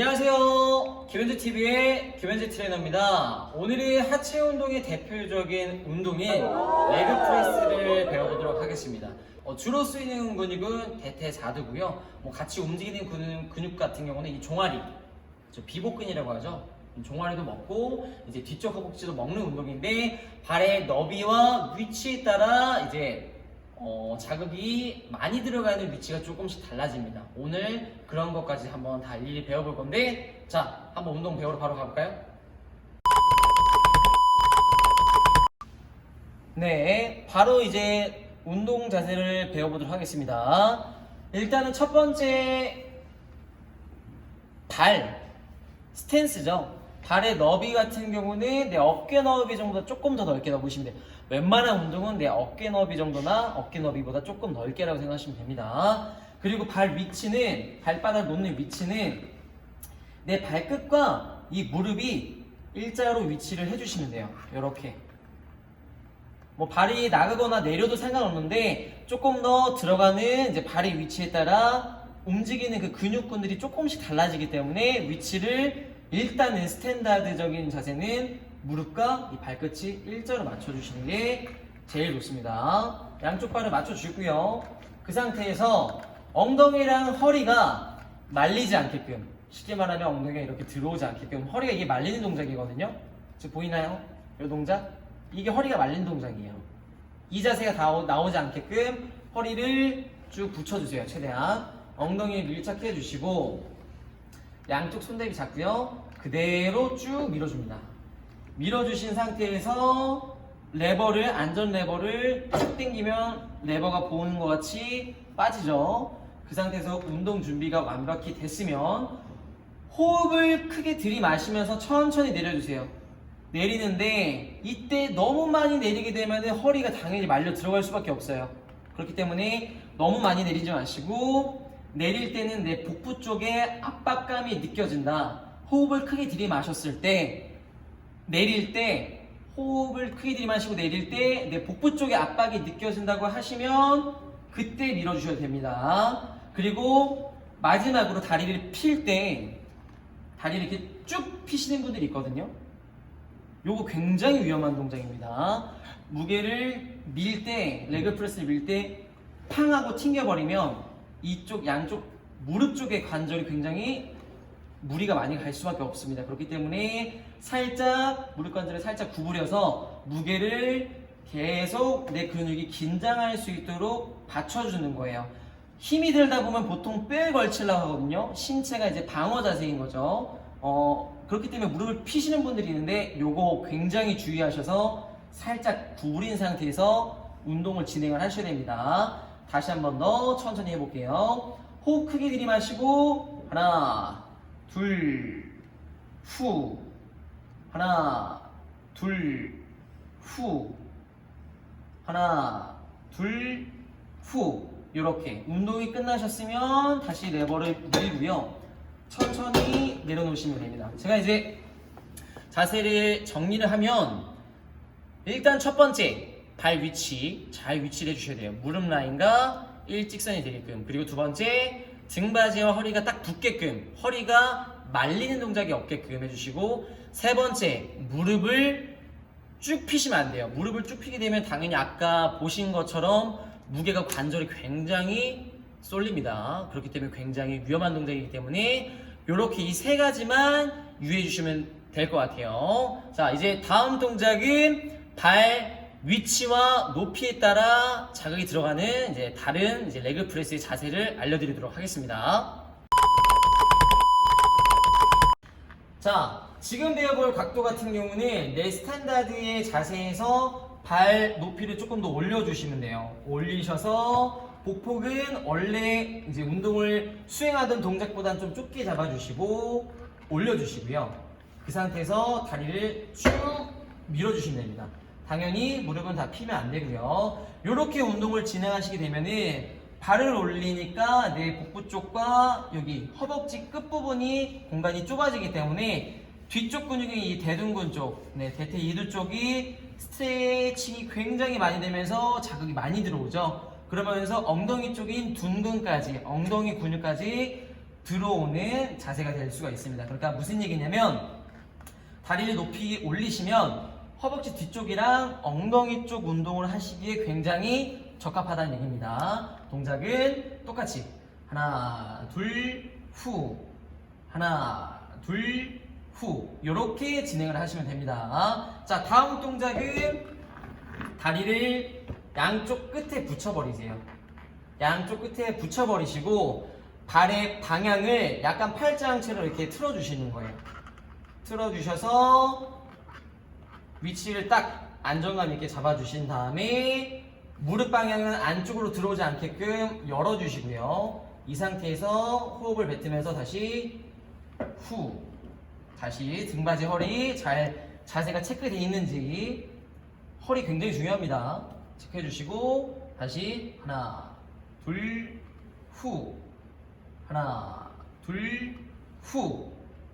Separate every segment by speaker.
Speaker 1: 안녕하세요. 김현재 TV의 김현재 트레이너입니다. 오늘은 하체 운동의 대표적인 운동인 레그 프레스를 배워보도록 하겠습니다. 어, 주로 쓰이는 근육은 대퇴사두고요. 뭐 같이 움직이는 근육, 근육 같은 경우는 이 종아리, 저 비복근이라고 하죠. 이 종아리도 먹고 이제 뒤쪽 허벅지도 먹는 운동인데 발의 너비와 위치에 따라 이제 어, 자극이 많이 들어가는 위치가 조금씩 달라집니다. 오늘 그런 것까지 한번 다 일일이 배워볼 건데, 자, 한번 운동 배우러 바로 가볼까요? 네, 바로 이제 운동 자세를 배워보도록 하겠습니다. 일단은 첫 번째, 발, 스탠스죠. 발의 너비 같은 경우는 내 어깨 너비 정도 조금 더 넓게 넣으시면 돼요. 웬만한 운동은 내 어깨 너비 정도나 어깨 너비보다 조금 넓게라고 생각하시면 됩니다. 그리고 발 위치는 발바닥 놓는 위치는 내 발끝과 이 무릎이 일자로 위치를 해주시면 돼요. 이렇게. 뭐 발이 나가거나 내려도 상관없는데 조금 더 들어가는 이제 발의 위치에 따라 움직이는 그 근육군들이 조금씩 달라지기 때문에 위치를 일단은 스탠다드적인 자세는 무릎과 이 발끝이 일자로 맞춰주시는 게 제일 좋습니다. 양쪽 발을 맞춰주고요. 그 상태에서 엉덩이랑 허리가 말리지 않게끔 쉽게 말하면 엉덩이가 이렇게 들어오지 않게끔 허리가 이게 말리는 동작이거든요. 지금 보이나요? 이 동작? 이게 허리가 말리는 동작이에요. 이 자세가 다 나오지 않게끔 허리를 쭉 붙여주세요. 최대한 엉덩이 밀착해 주시고 양쪽 손잡이 잡고요. 그대로 쭉 밀어줍니다. 밀어주신 상태에서 레버를 안전 레버를 쭉 당기면 레버가 보는 것 같이 빠지죠. 그 상태에서 운동 준비가 완벽히 됐으면 호흡을 크게 들이마시면서 천천히 내려주세요. 내리는데 이때 너무 많이 내리게 되면 허리가 당연히 말려 들어갈 수밖에 없어요. 그렇기 때문에 너무 많이 내리지 마시고 내릴 때는 내 복부 쪽에 압박감이 느껴진다. 호흡을 크게 들이마셨을 때 내릴 때 호흡을 크게 들이마시고 내릴 때 내 복부 쪽에 압박이 느껴진다고 하시면 그때 밀어주셔도 됩니다. 그리고 마지막으로 다리를 필 때 다리를 이렇게 쭉 피시는 분들이 있거든요. 요거 굉장히 위험한 동작입니다. 무게를 밀 때, 레그 프레스를 밀 때 팡 하고 튕겨버리면 이쪽 양쪽 무릎 쪽의 관절이 굉장히 무리가 많이 갈 수밖에 없습니다. 그렇기 때문에 살짝 무릎 관절을 살짝 구부려서 무게를 계속 내 근육이 긴장할 수 있도록 받쳐주는 거예요. 힘이 들다 보면 보통 뼈에 걸치려고 하거든요. 신체가 이제 방어 자세인 거죠. 어, 그렇기 때문에 무릎을 피시는 분들이 있는데 요거 굉장히 주의하셔서 살짝 구부린 상태에서 운동을 진행을 하셔야 됩니다. 다시 한 번 더 천천히 해볼게요. 호흡 크게 들이마시고 하나, 둘, 후, 하나, 둘, 후, 하나, 둘, 후. 이렇게 운동이 끝나셨으면 다시 레버를 밀고요. 천천히 내려놓으시면 됩니다. 제가 이제 자세를 정리를 하면 일단 첫 번째 발 위치 잘 위치를 해주셔야 돼요. 무릎 라인과 일직선이 되게끔 그리고 두 번째 등받이와 허리가 딱 붙게끔 허리가 말리는 동작이 없게끔 해주시고 세 번째 무릎을 쭉 피시면 안 돼요. 무릎을 쭉 피게 되면 당연히 아까 보신 것처럼 무게가 관절이 굉장히 쏠립니다. 그렇기 때문에 굉장히 위험한 동작이기 때문에 이렇게 이 세 가지만 유의해 주시면 될 것 같아요. 자, 이제 다음 동작은 발 위치와 높이에 따라 자극이 들어가는 이제 다른 이제 레그 프레스의 자세를 알려드리도록 하겠습니다. 자, 지금 배워볼 각도 같은 경우는 내 스탠다드의 자세에서 발 높이를 조금 더 올려주시면 돼요. 올리셔서 복폭은 원래 이제 운동을 수행하던 동작보다는 좀 좁게 잡아주시고 올려주시고요. 그 상태에서 다리를 쭉 밀어주시면 됩니다. 당연히 무릎은 다 피면 안 되고요. 이렇게 운동을 진행하시게 되면은 발을 올리니까 내 복부 쪽과 여기 허벅지 끝부분이 공간이 좁아지기 때문에 뒤쪽 근육이 이 대둔근 쪽, 네, 대퇴 이두 쪽이 스트레칭이 굉장히 많이 되면서 자극이 많이 들어오죠. 그러면서 엉덩이 쪽인 둔근까지, 엉덩이 근육까지 들어오는 자세가 될 수가 있습니다. 그러니까 무슨 얘기냐면 다리를 높이 올리시면 허벅지 뒤쪽이랑 엉덩이 쪽 운동을 하시기에 굉장히 적합하다는 얘기입니다. 동작은 똑같이 하나, 둘, 후, 하나, 둘, 후 이렇게 진행을 하시면 됩니다. 자, 다음 동작은 다리를 양쪽 끝에 붙여버리세요. 양쪽 끝에 붙여버리시고 발의 방향을 약간 팔자형체로 이렇게 틀어주시는 거예요. 틀어주셔서 위치를 딱 안정감 있게 잡아주신 다음에 무릎 방향은 안쪽으로 들어오지 않게끔 열어주시고요. 이 상태에서 호흡을 뱉으면서 다시 후 다시 등받이 허리 잘 자세가 체크되어 있는지 허리 굉장히 중요합니다. 체크해 주시고 다시 하나 둘 후 하나 둘 후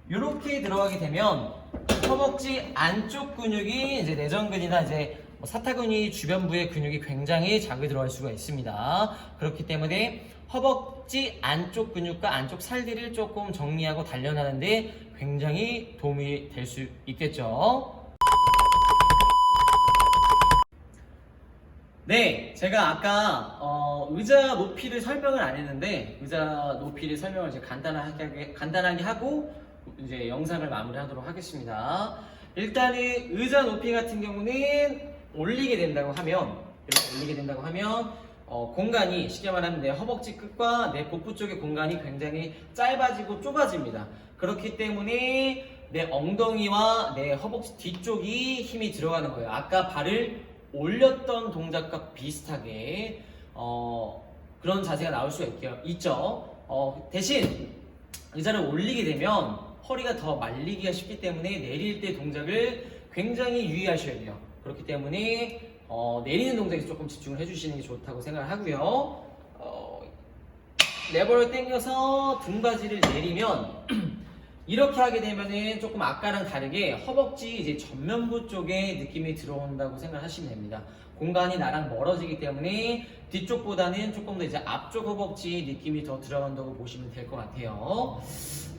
Speaker 1: 이렇게 들어가게 되면 허벅지 안쪽 근육이 이제 내전근이나 이제 뭐 사타근이 주변부의 근육이 굉장히 자극이 들어갈 수가 있습니다. 그렇기 때문에 허벅지 안쪽 근육과 안쪽 살들을 조금 정리하고 단련하는데 굉장히 도움이 될 수 있겠죠. 네, 제가 아까 어, 의자 높이를 설명을 안 했는데 의자 높이를 설명을 이제 간단하게 간단하게 하고 이제 영상을 마무리하도록 하겠습니다. 일단은 의자 높이 같은 경우는 올리게 된다고 하면 이렇게 올리게 된다고 하면 어, 공간이 쉽게 말하면 내 허벅지 끝과 내 복부 쪽의 공간이 굉장히 짧아지고 좁아집니다. 그렇기 때문에 내 엉덩이와 내 허벅지 뒤쪽이 힘이 들어가는 거예요. 아까 발을 올렸던 동작과 비슷하게 어, 그런 자세가 나올 수가 있, 있죠. 어, 대신 의자를 올리게 되면 허리가 더 말리기가 쉽기 때문에 내릴 때 동작을 굉장히 유의하셔야 돼요. 그렇기 때문에 어, 내리는 동작에 조금 집중을 해주시는 게 좋다고 생각을 하고요. 어, 레버를 당겨서 등받이를 내리면 이렇게 하게 되면은 조금 아까랑 다르게 허벅지 이제 전면부 쪽에 느낌이 들어온다고 생각하시면 됩니다. 공간이 나랑 멀어지기 때문에 뒤쪽보다는 조금 더 이제 앞쪽 허벅지 느낌이 더 들어간다고 보시면 될 것 같아요.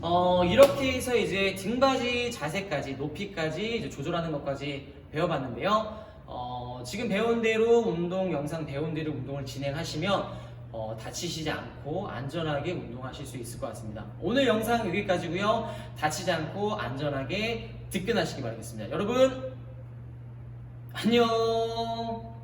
Speaker 1: 어, 이렇게 해서 이제 등받이 자세까지 높이까지 이제 조절하는 것까지 배워봤는데요. 어, 지금 배운 대로 운동 영상 배운 대로 운동을 진행하시면 어, 다치시지 않고 안전하게 운동하실 수 있을 것 같습니다. 오늘 영상 여기까지고요. 다치지 않고 안전하게 득근하시기 바라겠습니다. 여러분 안녕.